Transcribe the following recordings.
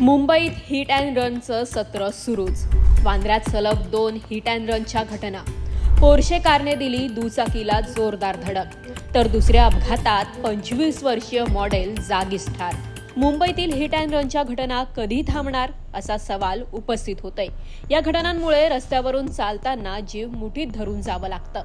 मुंबईत hit and रनचं सत्र सुरूच. वांद्र्यात सलग दोन हिट अँड रनच्या घटना. पोर्शे कारने दिली दुचाकीला जोरदार धडक. तर दुसऱ्या अपघातात पंचवीस वर्षीय मॉडेल जागीच ठार मुंबईतील हिट अँड रनच्या घटना कधी थांबणार असा सवाल उपस्थित होतोय. या घटनांमुळे रस्त्यावरून चालताना जीव मुठीत धरून जावं लागतं.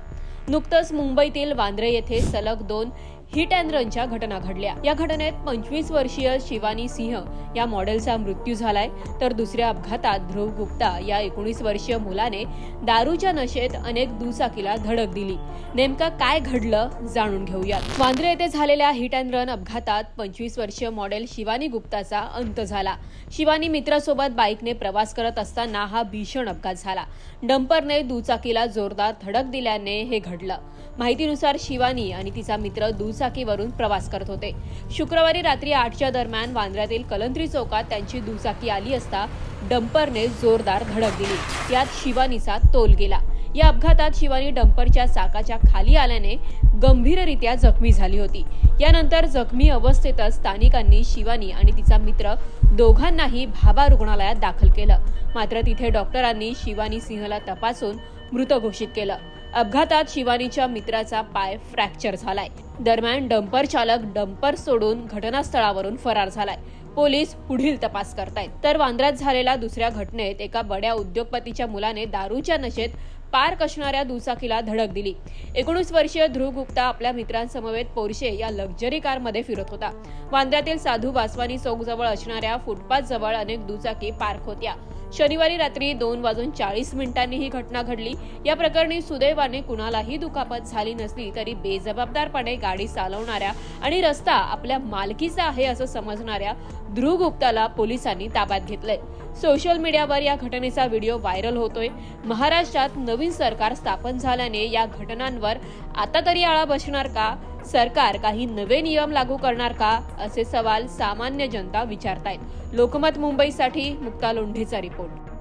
नुकतंच मुंबईतील वांद्रे येथे सलग दोन हिट अँड रनच्या घटना घडल्या. या घटनेत पंचवीस वर्षीय शिवानी सिंह या मॉडेलचा मृत्यू झालाय. तर दुसऱ्या अपघातात ध्रुव गुप्ता या एकोणीस वर्षीय मुलाने दारूच्या नशेत अनेक दुचाकीला धडक दिली. नेमकं काय घडलं जाणून घेऊयात. वांद्रे येथे झालेल्या हिट अँड रन अपघातात पंचवीस वर्षीय मॉडेल शिवानी गुप्ताचा अंत झाला. शिवानी मित्रासोबत बाईकने प्रवास करत असताना हा भीषण अपघात झाला. डंपरने दुचाकीला जोरदार धडक दिल्याने हे घडलं. माहितीनुसार शिवानी आणि तिचा मित्र दुचाकी दुचाकीवरून प्रवास करत होते. शुक्रवारी रात्री आठच्या दरम्यान वांद्र्यातील कलंत्री चौकात त्यांची दुचाकी आली असता डंपरने जोरदार धडक दिली. यात शिवानीचा तोल गेला. या अपघातात शिवानी डंपरच्या चाकाच्या खाली आल्याने गंभीररित्या जखमी झाली होती. यानंतर जखमी अवस्थेतच स्थानिकांनी शिवानी आणि तिचा मित्र दोघांनाही भाभा रुग्णालयात दाखल केलं. मात्र तिथे डॉक्टरांनी शिवानी सिंहला तपासून मृत घोषित केलं. अपघातात शिवानीच्या मित्राचा पाय फ्रॅक्चर झालाय. दरम्यान डंपर चालक डंपर सोडून घटनास्थळावरून फरार झालाय. पोलीस पुढील तपास करतायत. तर वांद्र्यात झालेल्या दुसऱ्या घटनेत एका बड्या उद्योगपतीच्या मुलाने दारूच्या नशेत पार्क असणाऱ्या दुचाकीला धडक दिली. एकोणीस वर्षीय ध्रुव गुप्ता आपल्या मित्रांसमवेत पोर्शे या लक्झरी कारमध्ये फिरत होता. वांद्र्यातील साधू वासवानी चौक जवळ असणाऱ्या फुटपाथ जवळ अनेक दुचाकी पार्क होत्या. शनिवारी रात्री दोन वाजून चाळीस मिनिटांनी ही घटना घडली. या प्रकरणी सुदैवाने कुणालाही दुखापत झाली नसली तरी बेजबाबदारपणे गाडी चालवणाऱ्या आणि रस्ता आपल्या मालकीचा आहे असं समजणाऱ्या ध्रुव गुप्ताला पोलिसांनी ताब्यात घेतलंय. सोशल मीडियावर या घटनेचा व्हिडिओ व्हायरल होतोय. महाराष्ट्रात नवीन सरकार स्थापन झाल्याने या घटनांवर आता तरी आळा बसणार का? सरकार काही नवे नियम लागू करणार का? असे सवाल सामान्य जनता विचारतायत. लोकमत मुंबईसाठी मुक्ता लोंढेचा रिपोर्ट.